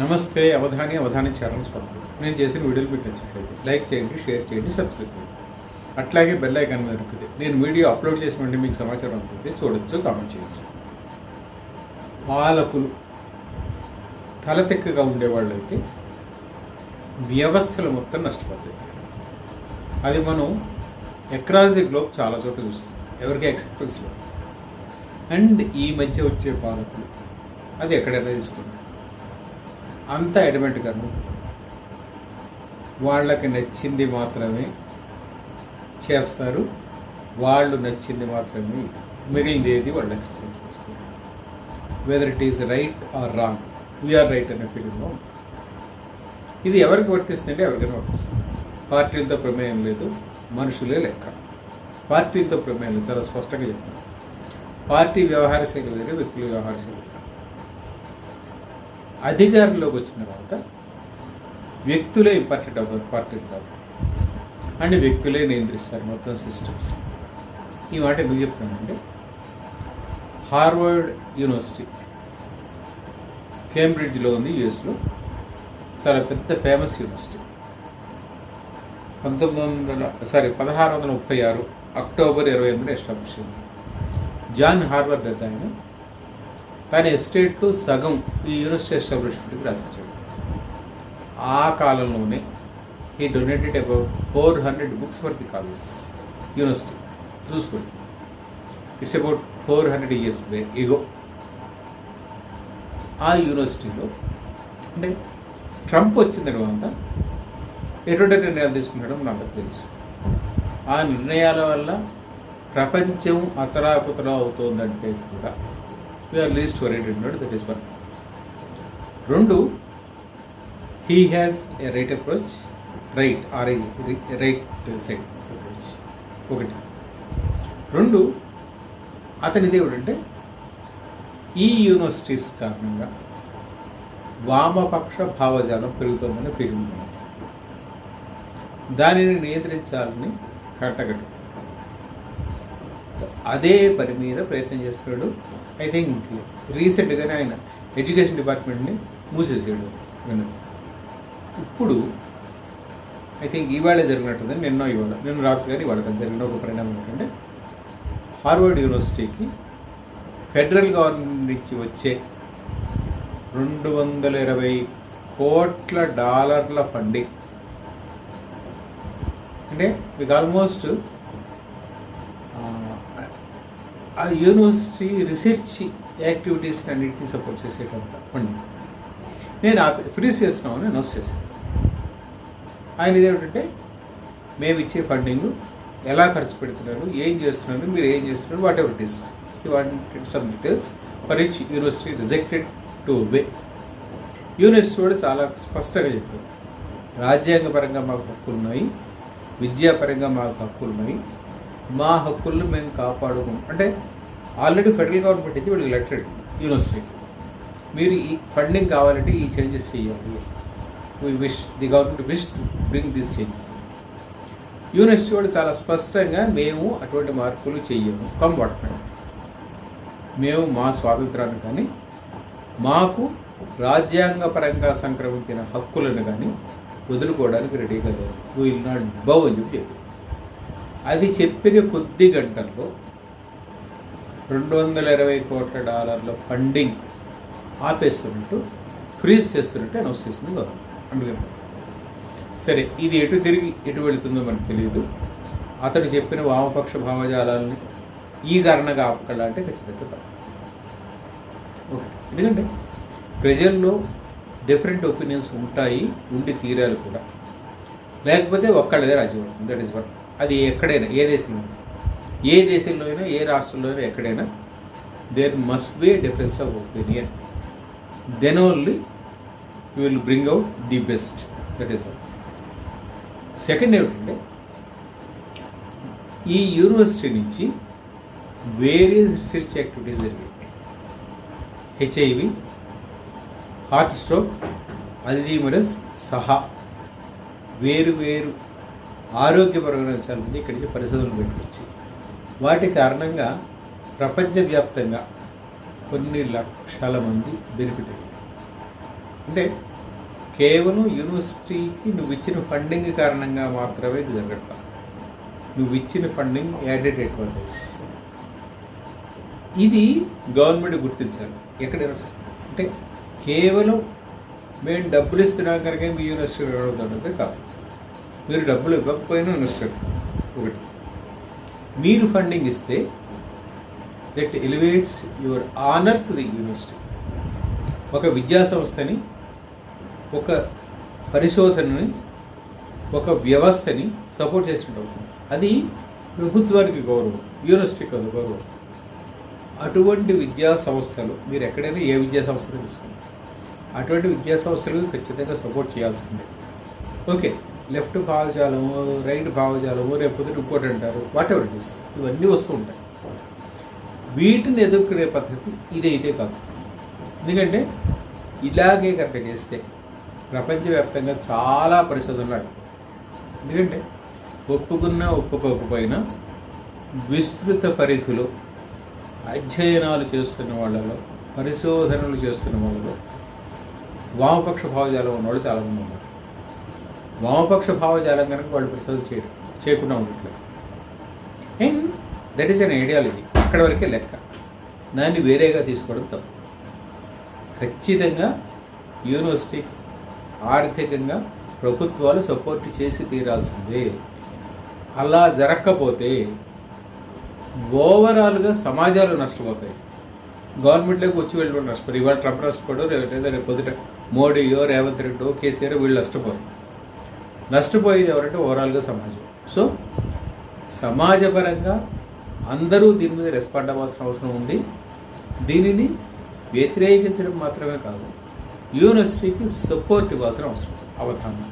నమస్తే అవధాని అవధాని ఛానల్ స్వాగతం. నేను చేసిన వీడియోలు మీకు నచ్చినట్లయితే లైక్ చేయండి షేర్ చేయండి సబ్స్క్రైబ్ చేయండి. అట్లాగే బెల్ ఐకాన్ మీద దొరుకుతుంది నేను వీడియో అప్లోడ్ చేసిన వెంటనే మీకు సమాచారం అందుతుంది. చూడొచ్చు కామెంట్ చేయొచ్చు. పాలకులు తలతెక్కగా ఉండేవాళ్ళు అయితే వ్యవస్థలు మొత్తం నష్టపోతాయి. అది మనం అక్రాస్ ది గ్లోబ్ చాలా చోట్ల చూస్తాం. ఎవరికి ఎక్స్ప్రెస్లో అండ్ ఈ మధ్య వచ్చే పాలకులు అది ఎక్కడైనా తీసుకుంటాం అంత ఎడమెంట్గా వాళ్ళకి నచ్చింది మాత్రమే చేస్తారు. వాళ్ళు నచ్చింది మాత్రమే మిగిలింది ఏది వాళ్ళకి చేసుకుంటారు whether it is right or wrong we are right అనే ఫీలింగ్లో ఇది ఎవరికి వర్తిస్తుందంటే ఎవరికైనా వర్తిస్తుంది. పార్టీలతో ప్రమేయం లేదు. మనుషులే లెక్క. పార్టీలతో ప్రమేయం లేదు. చాలా స్పష్టంగా చెప్తాను పార్టీ వ్యవహార శైలి వేరే వ్యక్తుల వ్యవహార శైలి అధికారంలోకి వచ్చిన తర్వాత వ్యక్తులే ఇంపార్టెంట్ అవుతారు ఇంపార్టెంట్ అవుతారు అండ్ వ్యక్తులే నియంత్రిస్తారు మొత్తం సిస్టమ్స్ ఈ మాట ఎందుకు చెప్తున్నానంటే హార్వర్డ్ యూనివర్సిటీ కేంబ్రిడ్జ్లో ఉంది యుఎస్లో. చాలా పెద్ద ఫేమస్ యూనివర్సిటీ. పంతొమ్మిది వందల సారీ పదహారు వందల ముప్పై ఆరు అక్టోబర్ ఇరవై ఎనిమిది ఎస్టాబ్లిష్ అయింది. జాన్ హార్వర్డ్ అంటే ఆయన. తన ఎస్టేట్లో సగం ఈ యూనివర్సిటీ ఎస్టాబ్లిష్మెంట్కి రాసించాడు ఆ కాలంలోనే ఈ donated about four hundred books for the college university. చూసుకోండి. It's about four hundred years bay ago ఆ యూనివర్సిటీలో అంటే ట్రంప్ వచ్చిన తర్వాత ఎటువంటి నిర్ణయాలు తీసుకున్నాడో నాకు తెలుసు. ఆ నిర్ణయాల వల్ల ప్రపంచం అతరాకుతరా అవుతోందంటే కూడా వీఆర్ లీస్ట్ వరీడ్ ఉన్నాడు దట్ ఈస్ వన్ రెండు he has a right approach right or right side approach ఒకటి. రెండు అతనిది ఏమిటంటే ఈ యూనివర్సిటీస్ కారణంగా వామపక్ష భావజాలం పెరుగుతోందని ఫీలింగ్ దానిని నియంత్రించాలని కట్టగట్టు అదే పని మీద ప్రయత్నం చేస్తున్నాడు. ఐ థింక్ రీసెంట్గానే ఆయన ఎడ్యుకేషన్ డిపార్ట్మెంట్ని మూసేసాడు విన్నది ఇప్పుడు ఐ థింక్ ఇవాళ జరిగినట్టుంది. నిన్న ఇవాళ నిన్న రాత్రి గారు ఇవాళ జరిగిన ఒక పరిణామం ఏంటంటే హార్వర్డ్ యూనివర్సిటీకి ఫెడరల్ గవర్నమెంట్ నుంచి వచ్చే రెండు వందల ఇరవై కోట్ల డాలర్ల ఫండింగ్. అంటే మీకు ఆల్మోస్ట్ ఆ యూనివర్సిటీ రీసెర్చ్ యాక్టివిటీస్ అన్నింటినీ సపోర్ట్ చేసేటంత ఫండింగ్ నేను ఫ్రీజ్ చేస్తున్నామని అనౌన్స్ చేశాను. ఆయన ఇదేమిటంటే మేము ఇచ్చే ఫండింగ్ ఎలా ఖర్చు పెడుతున్నారు ఏం చేస్తున్నారు మీరు ఏం చేస్తున్నారు whatever it is you wanted some details for which university rejected to way university కూడా చాలా స్పష్టంగా చెప్పారు. రాజ్యాంగపరంగా మాకు హక్కులు ఉన్నాయి విద్యాపరంగా మాకు హక్కులు ఉన్నాయి మా హక్కులను మేము కాపాడుకుంటాం అంటే ఆల్రెడీ ఫెడరల్ గవర్నమెంట్ ఇచ్చి వీళ్ళకి లెటర్ యూనివర్సిటీ. మీరు ఈ ఫండింగ్ కావాలంటే ఈ చేంజెస్ చేయాలి we wish the government wish to bring this changes university కూడా చాలా స్పష్టంగా మేము అటువంటి మార్పులు చెయ్యము. కంపార్ట్మెంట్ మేము మా స్వాతంత్రాన్ని కానీ మాకు రాజ్యాంగపరంగా సంక్రమించిన హక్కులను కానీ వదులుకోవడానికి రెడీగా లేదు. విల్ నాట్ బౌ అని చెప్పి చెప్పి అది చెప్పిన కొద్ది గంటల్లో రెండు వందల ఇరవై కోట్ల డాలర్ల ఫండింగ్ ఆపేస్తున్నట్టు ఫ్రీజ్ చేస్తున్నట్టు అనౌన్స్ చేసింది గవర్నమెంట్ అందుకని సరే ఇది ఎటు తిరిగి ఎటు వెళుతుందో మనకు తెలియదు. అతడు చెప్పిన వామపక్ష భావజాలాలని ఈ కారణంగా ఆపగల అంటే ఖచ్చితంగా కాదు. ఓకే ఎందుకంటే ప్రజల్లో డిఫరెంట్ ఒపీనియన్స్ ఉంటాయి ఉండి తీరాలు కూడా. లేకపోతే ఒక్కళ్ళదే రాజ్యం దట్ ఈస్ వన్ అది ఎక్కడైనా ఏ దేశంలో? ఏ దేశంలో అయినా ఏ రాష్ట్రంలో అయినా ఎక్కడైనా there must be difference of opinion then only you will bring out the best that is one second ఏమిటంటే ఈ యూనివర్సిటీ నుంచి వేరియస్ రీసెర్చ్ యాక్టివిటీస్ జరిగాయి. హెచ్ఐవి హార్ట్ స్ట్రోక్ అల్జీమరస్ సహా వేరు వేరు ఆరోగ్యపరమైన అంశాల మీద పరిశోధనలు పెట్టుకొచ్చి వాటి కారణంగా ప్రపంచవ్యాప్తంగా కొన్ని లక్షల మంది బెనిఫిట్ అయ్యారు. అంటే కేవలం యూనివర్సిటీకి నువ్వు ఇచ్చిన ఫండింగ్ కారణంగా మాత్రమే ఇది జరగట్లా. నువ్వు ఇచ్చిన ఫండింగ్ యాడెడ్ అడ్వాంటేజ్ ఇది గవర్నమెంట్ గుర్తించాలి. ఎక్కడైనా సరే. అంటే కేవలం మేము డబ్బులు ఇస్తున్నాం కనుక మీ యూనివర్సిటీ అడుగుతున్నది కాదు. మీరు డబ్బులు ఇవ్వకపోయినా నష్టం ఒకటి. మీరు ఫండింగ్ ఇస్తే that elevates your honour to the university ఒక విద్యా సంస్థని ఒక పరిశోధనని ఒక వ్యవస్థని సపోర్ట్ చేసినట్టు అది ప్రభుత్వానికి గౌరవం యూనివర్సిటీకి అది గౌరవం. అటువంటి విద్యా సంస్థలు మీరు ఎక్కడైనా ఏ విద్యా సంస్థలు తీసుకోండి అటువంటి విద్యా సంస్థలకు ఖచ్చితంగా సపోర్ట్ చేయాల్సిందే. ఓకే లెఫ్ట్ భావజాలము రైట్ భావజాలము లేకపోతే ఇంకోటి అంటారు వాట్ ఎవర్ ఇట్ ఇస్ ఇవన్నీ వస్తూ ఉంటాయి. వీటిని ఎదుర్కొనే పద్ధతి ఇదైతే కాదు. ఎందుకంటే ఇలాగే కనుక చేస్తే ప్రపంచవ్యాప్తంగా చాలా పరిశోధనలు ఆగిపోతాయి. ఎందుకంటే ఒప్పుకున్నా ఒప్పుకోకపోయినా విస్తృత పరిధిలో అధ్యయనాలు చేస్తున్న వాళ్ళలో పరిశోధనలు చేస్తున్న వాళ్ళలో వామపక్ష భావజాలం ఉన్నవాళ్ళు చాలామంది ఉన్నారు. వామపక్ష భావజాలం కనుక వాళ్ళు ప్రసాదం చేయడం చేయకుండా ఉండట్లేదు. And that is an ideology అక్కడ వరకే లెక్క. దాన్ని వేరేగా తీసుకోవడం తప్పు. ఖచ్చితంగా యూనివర్సిటీ ఆర్థికంగా ప్రభుత్వాలు సపోర్ట్ చేసి తీరాల్సిందే. అలా జరగకపోతే ఓవరాల్గా సమాజాలు నష్టపోతాయి. గవర్నమెంట్లోకి వచ్చి వెళ్ళిపోయి నష్టపోయి ఇవాళ ట్రంప్ నష్టపోడు రేపు లేదా రేపు పొద్దుట మోడీయో రేవంత్ రెడ్డో కేసీఆర్ వీళ్ళు నష్టపోరు. నష్టపోయేది ఎవరంటే ఓవరాల్గా సమాజం. సో సమాజపరంగా అందరూ దీని మీద రెస్పాండ్ అవ్వాల్సిన అవసరం ఉంది. దీనిని వ్యతిరేకించడం మాత్రమే కాదు యూనివర్సిటీకి సపోర్ట్ ఇవ్వాల్సిన అవసరం అవధానం.